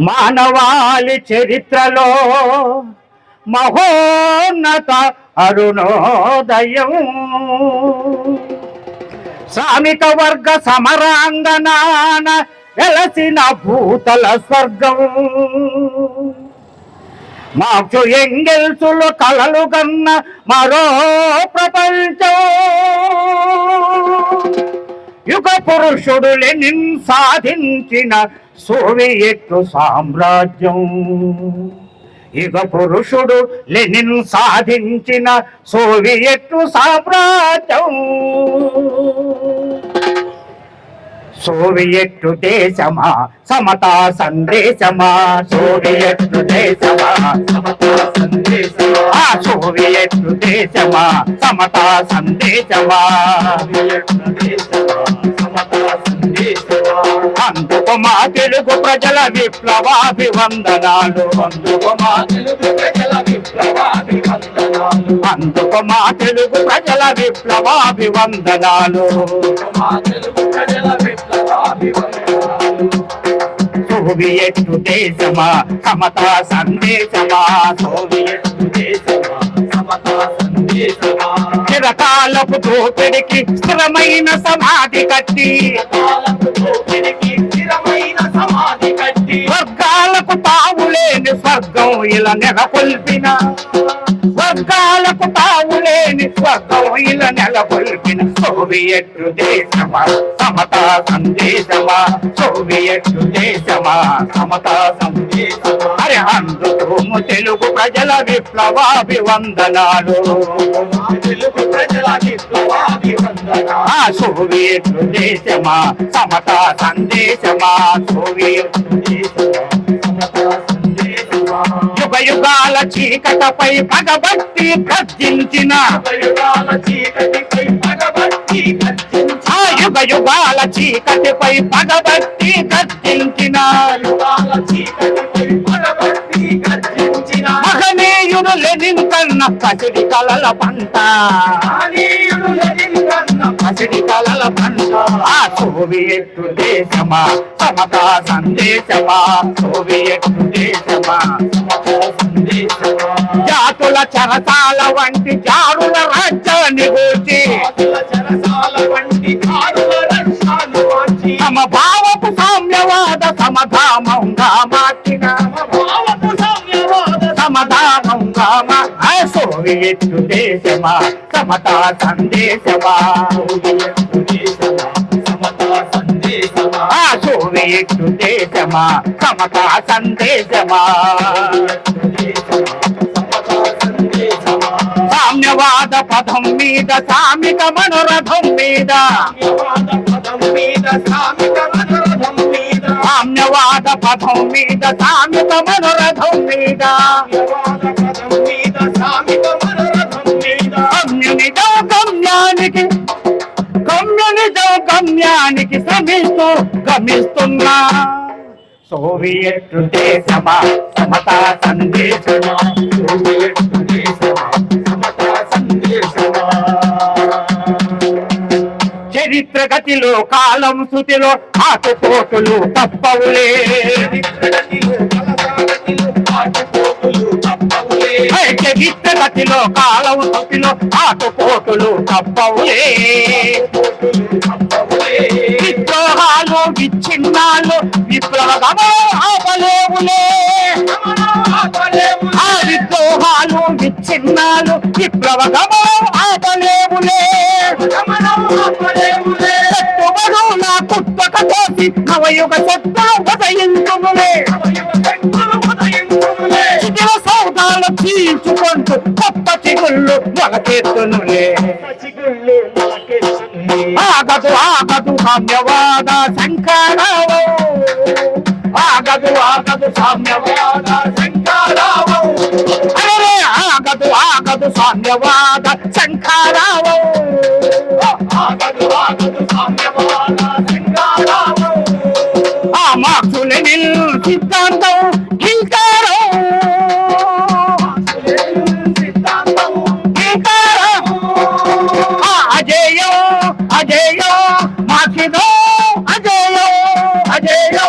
మానవాళి చరిత్రలో మహోన్నత అరుణోదయం. శ్రామిక వర్గ సమరాంగనాన వెలసిన భూతల స్వర్గం. మాకు ఎంగెల్సులు కలలు కన్న మరో ప్రపంచం. యుగ పురుషుడు లెనిన్ సాధించిన సోవియట్ సామ్రాజ్యం. యుగ పురుషుడు లెనిన్ సాధించిన సోవియట్ సామ్రాజ్యం. సోవియట్ దేశమా సమతా సందేశమా? సోవియట్ దేశమా సమతా సందేశమా? ఆ సోవియట్ దేశమా సమతా సందేశమా? అందుకు మా తెలుగు ప్రజల విప్లవాభివందనాలు. అందుకు మా తెలుగు ప్రజల విప్లవాభివందనాలు. అందుకు మా తెలుగు ప్రజల విప్లవాభివందనాలు. మా తెలుగు ప్రజల విప్లవాభివందనాలు. సోవియట్ దేశమా సమతా సందేశమా. సోవియట్ దేశమా సమతా చిరకాలపు దోపిడికి స్థిరమైన సమాధి కట్టి. కాలపు దోపిడికి తావులేని స్వర్గం ఇలా నెలకొల్పిన వర్గాలకు తావులేని స్వర్గం ఇలా నెలకొల్పిన సోవియట్ దేశమా సమతా సందేశమా సోవియట్ దేశమా సమతా సందేశమా. అరే అందుకోము తెలుగు ప్రజల విప్లవాభివందనాలు. తెలుగు ప్రజల విప్లవాభివందనాలు. ఆ సోవియట్ దేశమా సమతా సందేశమా సోవియట్ దేశమా సమతా యుగయుగాల చీకటపై పగబట్టి గర్జించిన యుగయుగాల చీకటిపై పగబట్టి గర్జించిన మహనీయుడు లెనిన్ కన్న పసిడి కలల పంట. మహనీయుడు లెనిన్ పంట ఆ సోవియట్ దేశమా? సమతా సందేశమా? సోవియట్ దేశమా? జాతుల చరతాల వంటి జారుల రాజ్యాన్ని గూర్చి చెరసాల తమ భావపు సామ్యవాద సమధామంగా మార్చిన ఆ సోవియట్ దేశమా సమతా సందేశమా? దేశమా దేశమా సమతా సందేశమా? సామ్యవాద పదం మీద సామిక మనోరథం మీద. సామ్యవాద పదం మీద సామిక మనోరథం మీద. గమ్యానికి శ్రమిస్తూ గమిస్తున్నా సోవియట్ దేశమా సమతా సందేశమా. సోవియట్ దేశమా సమతా సందేశమా. చరిత్ర గతిలో కాలం శృతిలో ఆటుపోటులు తప్పవులే. చరిత్ర గతిలో కాలం శృతిలో ఆటుపోటులు తప్పవులే. పోటులు తప్పవులే. విచ్ఛిన్నాలు విప్లవగమో ఆపలేవులే ఆ విద్రోహాలు విచ్ఛిన్నాలు విప్లవగమో ఆపలేవులే ఆపలేములే పెట్టుబడుల పుస్తక తోసి నవయుగ ఉదయించుములే. శక్తులు శిథిల సౌదాలు తీర్చుకుంటూ కొత్త చిగుళ్ళు మొలకెత్తునులే. ఆగదు ఆగదు సామ్యవాద శంకరావు ఆగదు ఆగదు సామ్యవాద శంకరావం అరే ఆగదు ఆగదు సామ్యవాద శంకరావు ఆగదు ఆగదు సామ్యవాద ఆ సిద్ధాంతం লাগে